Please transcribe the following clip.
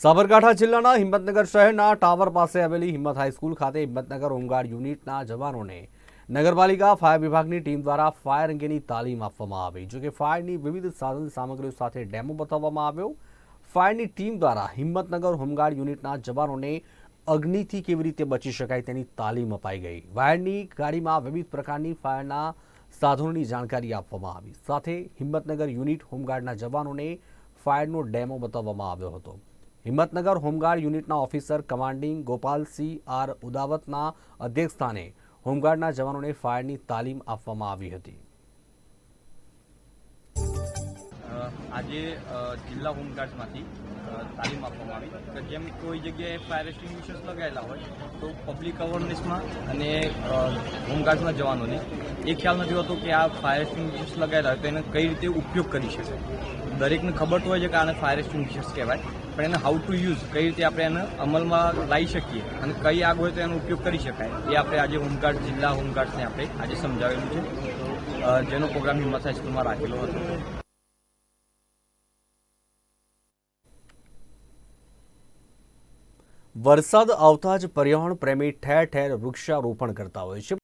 સાબરકાંઠા જિલ્લાના હિંમતનગર શહેરના ટાવર પાસે આવેલી હિંમત હાઈસ્કૂલ ખાતે હિંમતનગર હોમગાર્ડ યુનિટના જવાનોને નગરપાલિકા ફાયર વિભાગની ટીમ દ્વારા ફાયર અંગેની તાલીમ આપવામાં આવી. જોકે ફાયરની વિવિધ સાધન સામગ્રીઓ સાથે ડેમો બતાવવામાં આવ્યો. ફાયરની ટીમ દ્વારા હિંમતનગર હોમગાર્ડ યુનિટના જવાનોને અગ્નિથી કેવી રીતે બચી શકાય તેની તાલીમ અપાઈ ગઈ. વાયરની ગાડીમાં વિવિધ પ્રકારની ફાયરના સાધનોની જાણકારી આપવામાં આવી. સાથે હિંમતનગર યુનિટ હોમગાર્ડના જવાનોને ફાયરનો ડેમો બતાવવામાં આવ્યો હતો. હિંમતનગર હોમગાર્ડ યુનિટના ઓફિસર કમાન્ડિંગ ગોપાલસિંહ આર ઉદાવતના અધ્યક્ષસ્થાને હોમગાર્ડના જવાનોને ફાયરની તાલીમ આપવામાં આવી હતી. આજે જિલ્લા હોમગાર્ડ્સમાંથી તાલીમ આપવામાં આવી. કે જેમ કોઈ જગ્યાએ ફાયર એક્સટિંગ્વિશર્સ લગાવેલા હોય, તો પબ્લિક અવેરનેસમાં અને હોમગાર્ડ્સના જવાનોને એ ખ્યાલ નથી હોતો કે આ ફાયર એક્સટિંગ્વિશર્સ લગાવેલા હોય તો એને કઈ રીતે ઉપયોગ કરી શકે. દરેકને ખબર તો હોય છે કે આને ફાયર એક્સટિંગ્વિશર્સ કહેવાય, પણ એને હાઉ ટુ યુઝ કઈ રીતે આપણે એને અમલમાં લાવી શકીએ અને કઈ આગ હોય તો એનો ઉપયોગ કરી શકાય, એ આપણે આજે હોમગાર્ડ જિલ્લા હોમગાર્ડ્સને આપણે આજે સમજાવેલું છે. જેનો પ્રોગ્રામ હિંમત હાઈસ્કૂલમાં રાખેલો હતો. વરસાદ આવતા જ પર્યાવરણ પ્રેમી ઠેર ઠેર વૃક્ષારોપણ કરતા હોય છે.